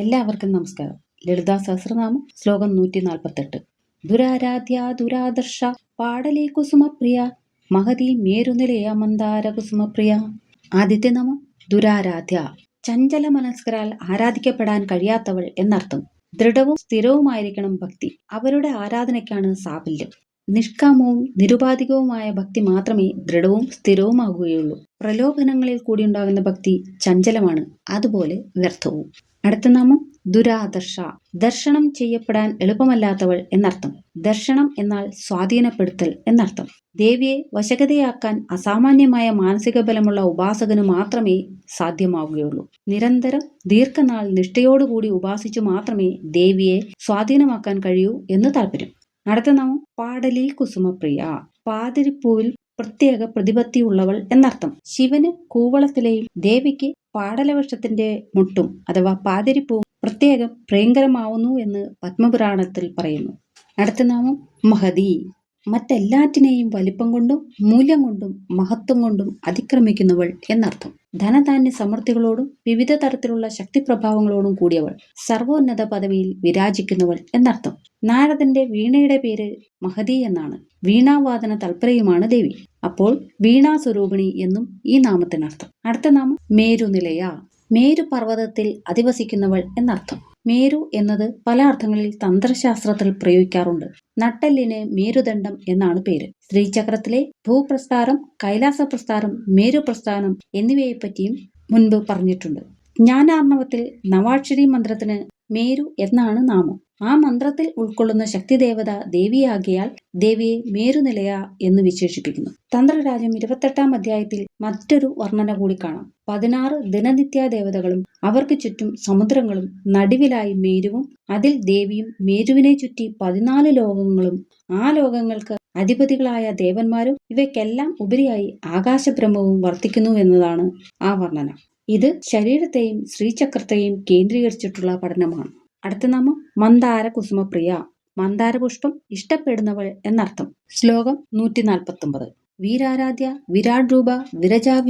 എല്ലാവർക്കും നമസ്കാരം. ലളിതാ സഹസ്രനാമം ശ്ലോകം നൂറ്റി നാൽപ്പത്തെട്ട് ദുരാരാധ്യ ദുരാദർശ പാടലേ കുസുമപ്രിയ മഹതി മേരുനിലയ മന്ദാര കുസുമപ്രിയ. ആദ്യത്തെ നാമം ദുരാരാധ്യ. ചഞ്ചല മനസ്കരാൽ ആരാധിക്കപ്പെടാൻ കഴിയാത്തവൾ എന്നർത്ഥം. ദൃഢവും സ്ഥിരവുമായിരിക്കണം ഭക്തി. അവരുടെ ആരാധനയ്ക്കാണ് സാഫല്യം. നിഷ്കാമവും നിരുപാധികവുമായ ഭക്തി മാത്രമേ ദൃഢവും സ്ഥിരവുമാകുകയുള്ളൂ. പ്രലോഭനങ്ങളിൽ കൂടിയുണ്ടാകുന്ന ഭക്തി ചഞ്ചലമാണ്. അതുപോലെ വ്യർത്ഥവും. അടുത്ത നാമം ദുരാദർശ. ദർശനം ചെയ്യപ്പെടാൻ എളുപ്പമല്ലാത്തവൾ എന്നർത്ഥം. ദർശനം എന്നാൽ സ്വാധീനപ്പെടുത്തൽ എന്നർത്ഥം. ദേവിയെ വശകതയാക്കാൻ അസാമാന്യമായ മാനസിക ബലമുള്ള ഉപാസകന് മാത്രമേ സാധ്യമാവുകയുള്ളൂ. നിരന്തരം ദീർഘനാൾ നിഷ്ഠയോടുകൂടി ഉപാസിച്ചു മാത്രമേ ദേവിയെ സ്വാധീനമാക്കാൻ കഴിയൂ എന്ന് താല്പര്യം. അടുത്ത നാമം പാടലി കുസുമപ്രിയ. പാതിരിപ്പൂവിൽ പ്രത്യേക പ്രതിപത്തിയുള്ളവൾ എന്നർത്ഥം. ശിവന് കൂവളത്തിലെയും ദേവിക്ക് പാടലവൃക്ഷത്തിന്റെ മുട്ടും അഥവാ പാതിരിപ്പൂവും പ്രത്യേകം പ്രിയങ്കരമാവുന്നു എന്ന് പത്മപുരാണത്തിൽ പറയുന്നു. അടുത്ത നാമം മഹതി മറ്റെല്ലാറ്റിനെയും വലിപ്പം കൊണ്ടും മൂല്യം കൊണ്ടും മഹത്വം കൊണ്ടും അതിക്രമിക്കുന്നവൾ എന്നർത്ഥം. ധനധാന്യ സമൃദ്ധികളോടും വിവിധ തരത്തിലുള്ള ശക്തിപ്രഭാവങ്ങളോടും കൂടിയവൾ. സർവോന്നത പദവിയിൽ വിരാജിക്കുന്നവൾ എന്നർത്ഥം. നാരദന്റെ വീണയുടെ പേര് മഹതി എന്നാണ്. വീണാവാദന തൽപരയുമാണ് ദേവി. അപ്പോൾ വീണാസ്വരൂപിണി എന്നും ഈ നാമത്തിനർത്ഥം. അടുത്ത നാമം മേരുനിലയ. മേരു പർവതത്തിൽ അധിവസിക്കുന്നവൾ എന്നർത്ഥം. മേരു എന്നത് പല അർത്ഥങ്ങളിൽ തന്ത്രശാസ്ത്രത്തിൽ പ്രയോഗിക്കാറുണ്ട്. നട്ടെല്ലിന് മേരുദണ്ഡം എന്നാണ് പേര്. ശ്രീചക്രത്തിലെ ഭൂപ്രസ്ഥാനം കൈലാസ പ്രസ്ഥാനം മേരു പ്രസ്ഥാനം എന്നിവയെപ്പറ്റിയും മുൻപ് പറഞ്ഞിട്ടുണ്ട്. ജ്ഞാനാർണവത്തിൽ നവാക്ഷരി മന്ത്രത്തിന് മേരു എന്നാണ് നാമം. ആ മന്ത്രത്തിൽ ഉൾക്കൊള്ളുന്ന ശക്തിദേവത ദേവിയാകിയാൽ ദേവിയെ മേരുനിലയ എന്ന് വിശേഷിപ്പിക്കുന്നു. തന്ത്രരാജ്യം ഇരുപത്തെട്ടാം അധ്യായത്തിൽ മറ്റൊരു വർണന കൂടി കാണാം. പതിനാറ് ദിനനിത്യ ദേവതകളും അവർക്ക് ചുറ്റും സമുദ്രങ്ങളും നടുവിലായി മേരുവും അതിൽ ദേവിയും മേരുവിനെ ചുറ്റി പതിനാല് ലോകങ്ങളും ആ ലോകങ്ങൾക്ക് അധിപതികളായ ദേവന്മാരും ഇവയ്ക്കെല്ലാം ഉപരിയായി ആകാശബ്രഹ്മവും വർത്തിക്കുന്നു എന്നതാണ് ആ വർണന. ഇത് ശരീരത്തെയും ശ്രീചക്രത്തെയും കേന്ദ്രീകരിച്ചിട്ടുള്ള പഠനമാണ്. അടുത്ത നാമം മന്ദാര കുസുമപ്രിയ. മന്ദാര പുഷ്പം ഇഷ്ടപ്പെടുന്നവൾ എന്നർത്ഥം. ശ്ലോകം നൂറ്റി നാൽപ്പത്തി ഒമ്പത് വീരാരാധ്യ വിരാട് രൂപ വിരജാ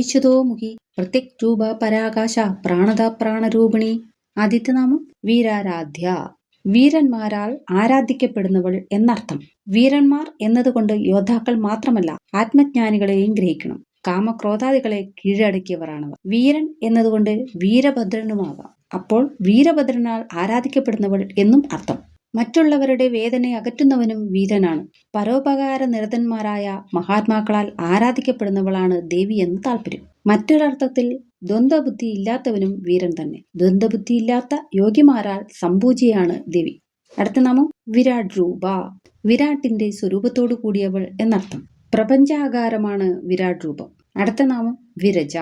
മുഖി പ്രത്യക് രൂപ പരാകാശ പ്രാണത പ്രാണരൂപിണി. ആദിത്യനാമം വീരാരാധ്യ. വീരന്മാരാൽ ആരാധിക്കപ്പെടുന്നവൾ എന്നർത്ഥം. വീരന്മാർ എന്നതുകൊണ്ട് യോദ്ധാക്കൾ മാത്രമല്ല ആത്മജ്ഞാനികളെയും ഗ്രഹിക്കണം. കാമക്രോധാദികളെ കീഴടക്കിയവരാണവർ. വീരൻ എന്നതുകൊണ്ട് വീരഭദ്രനുമാകാം. അപ്പോൾ വീരഭദ്രനാൽ ആരാധിക്കപ്പെടുന്നവൾ എന്നും അർത്ഥം. മറ്റുള്ളവരുടെ വേദന അകറ്റുന്നവനും വീരനാണ്. പരോപകാര നിരതന്മാരായ മഹാത്മാക്കളാൽ ആരാധിക്കപ്പെടുന്നവളാണ് ദേവി എന്ന് താല്പര്യം മറ്റൊരർത്ഥത്തിൽ ദ്വന്ദ്ബുദ്ധി ഇല്ലാത്തവനും വീരൻ തന്നെ. ദ്വന്ദ്ബുദ്ധി ഇല്ലാത്ത യോഗ്യമാരാൽ സംപൂജിയാണ് ദേവി. അടുത്ത നാമം വിരാട് രൂപ വിരാട്ടിന്റെ സ്വരൂപത്തോടു കൂടിയവൾ എന്നർത്ഥം. പ്രപഞ്ചാകാരമാണ് വിരാട് രൂപം അടുത്ത നാമം വിരജ.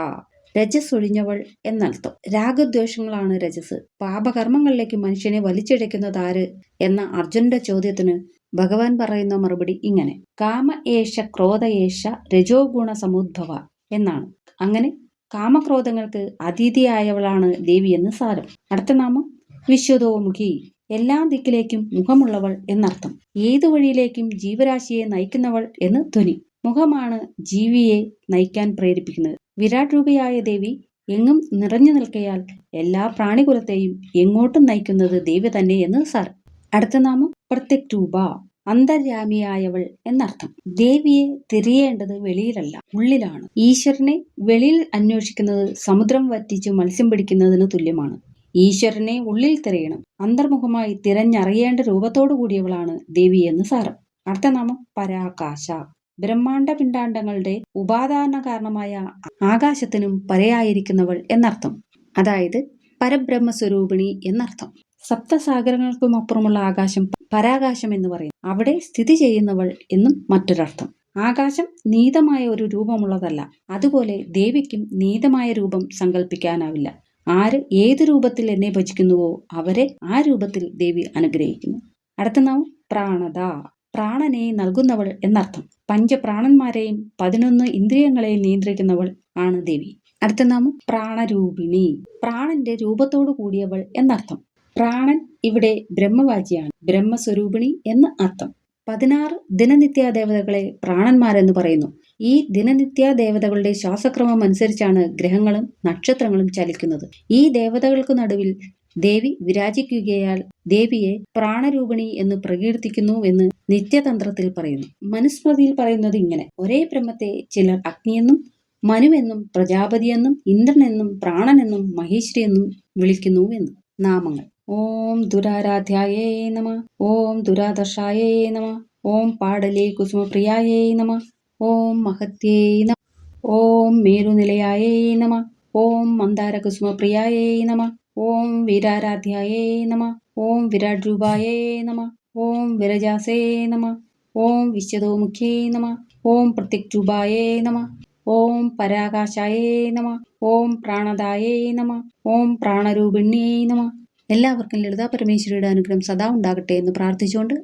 രജസ് ഒഴിഞ്ഞവൾ എന്നർത്ഥം. രാഗദ്വേഷങ്ങളാണ് രജസ്. പാപകർമ്മങ്ങളിലേക്ക് മനുഷ്യനെ വലിച്ചിഴയ്ക്കുന്നത് ആര്? എന്ന അർജുനന്റെ ചോദ്യത്തിന് ഭഗവാൻ പറയുന്ന മറുപടി ഇങ്ങനെ. കാമ ഏഷ ക്രോധയേഷ രജോ ഗുണ സമുദ്ഭവ എന്നാണ്. അങ്ങനെ കാമക്രോധങ്ങൾക്ക് അതീതിയായവളാണ് ദേവി എന്ന് സാരം. അടുത്ത നാമം വിശ്വതോമുഖി. എല്ലാ ദിക്കിലേക്കും മുഖമുള്ളവൾ എന്നർത്ഥം. ഏതു വഴിയിലേക്കും ജീവരാശിയെ നയിക്കുന്നവൾ എന്ന് ധ്വനി. മുഖമാണ് ജീവിയെ നയിക്കാൻ പ്രേരിപ്പിക്കുന്നത്. വിരാട് രൂപയായ ദേവി എങ്ങും നിറഞ്ഞു നിൽക്കയാൽ എല്ലാ പ്രാണികുലത്തെയും എങ്ങോട്ടും നയിക്കുന്നത് ദേവി തന്നെ എന്ന് സാർ. അടുത്ത നാമം പ്രത്യക് രൂപ അന്തര്യാമിയായവൾ എന്നർത്ഥം. ദേവിയെ തിരിയേണ്ടത് വെളിയിലല്ല ഉള്ളിലാണ്. ഈശ്വരനെ വെളിയിൽ അന്വേഷിക്കുന്നത് സമുദ്രം വറ്റിച്ച് മത്സ്യം പിടിക്കുന്നതിന് തുല്യമാണ്. ഈശ്വരനെ ഉള്ളിൽ തിരയണം. അന്തർമുഖമായി തിരഞ്ഞറിയേണ്ട രൂപത്തോടു കൂടിയവളാണ് ദേവി എന്ന് സാറ് അടുത്ത നാമം പരാകാശ. ബ്രഹ്മാണ്ട പിണ്ടാണ്ടങ്ങളുടെ ഉപാദാന കാരണമായ ആകാശത്തിനും പരയായിരിക്കുന്നവൾ എന്നർത്ഥം. അതായത് പരബ്രഹ്മസ്വരൂപിണി എന്നർത്ഥം. സപ്തസാഗരങ്ങൾക്കും അപ്പുറമുള്ള ആകാശം പരാകാശം എന്ന് പറയും. അവിടെ സ്ഥിതി ചെയ്യുന്നവൾ എന്നും മറ്റൊരർത്ഥം. ആകാശം നീതമായ ഒരു രൂപമുള്ളതല്ല. അതുപോലെ ദേവിക്കും നീതമായ രൂപം സങ്കല്പിക്കാനാവില്ല ആര് ഏത് രൂപത്തിൽ എന്നെ ഭജിക്കുന്നുവോ അവരെ ആ രൂപത്തിൽ ദേവി അനുഗ്രഹിക്കുന്നു. അടുത്ത നാം പ്രാണത പ്രാണനെ നൽകുന്നവൾ എന്നർത്ഥം. പഞ്ചപ്രാണന്മാരെയും പതിനൊന്ന് ഇന്ദ്രിയങ്ങളെയും നിയന്ത്രിക്കുന്നവൾ ആണ് ദേവി. അടുത്ത നാമം പ്രാണരൂപിണി. പ്രാണന്റെ രൂപത്തോടു കൂടിയവൾ എന്നർത്ഥം. പ്രാണൻ ഇവിടെ ബ്രഹ്മവാചിയാണ്. ബ്രഹ്മസ്വരൂപിണി എന്ന് അർത്ഥം. പതിനാറ് ദിനനിത്യ ദേവതകളെ പ്രാണന്മാരെന്ന് പറയുന്നു. ഈ ദിനനിത്യ ദേവതകളുടെ ശ്വാസക്രമം അനുസരിച്ചാണ് ഗ്രഹങ്ങളും നക്ഷത്രങ്ങളും ചലിക്കുന്നത്. ഈ ദേവതകൾക്ക് നടുവിൽ ദേവി വിരാജിക്കുകയാൽ ദേവിയെ പ്രാണരൂപിണി എന്ന് പ്രകീർത്തിക്കുന്നു എന്ന് നിത്യതന്ത്രത്തിൽ പറയുന്നു. മനുസ്മൃതിയിൽ പറയുന്നത് ഇങ്ങനെ. ഒരേ ബ്രഹ്മത്തെ ചിലർ അഗ്നിയെന്നും മനുവെന്നും പ്രജാപതിയെന്നും ഇന്ദ്രനെന്നും പ്രാണനെന്നും മഹേശ്വരി എന്നും വിളിക്കുന്നു എന്ന്. നാമങ്ങൾ. ഓം ദുരാരാധ്യായേ നമ. ഓം ദുരാദർശായേ നമ. ഓം പാടലേ കുസുമപ്രിയായേ നമ. ഓം മഹത്യേ നമ. ഓം മേരുനിലയായേ നമ. ഓം മന്ദാരകുസുമപ്രിയായേ നമ. ഓം വീരാരാധ്യായേ നമ. ഓം വിരാട് രൂപായേ നമ. ഓം വിരജാസേ നമ. ഓം വിശ്വതോമുഖ്യേ നമ. ഓം പ്രത്യക്രൂപായേ നമ. ഓം പരാകാശായേ നമ. ഓം പ്രാണദായേ നമ. ഓം പ്രാണരൂപിണ്യേ നമ. എല്ലാവർക്കും ലളിതാ പരമേശ്വരിയുടെ അനുഗ്രഹം സദാ ഉണ്ടാകട്ടെ എന്ന് പ്രാർത്ഥിച്ചുകൊണ്ട്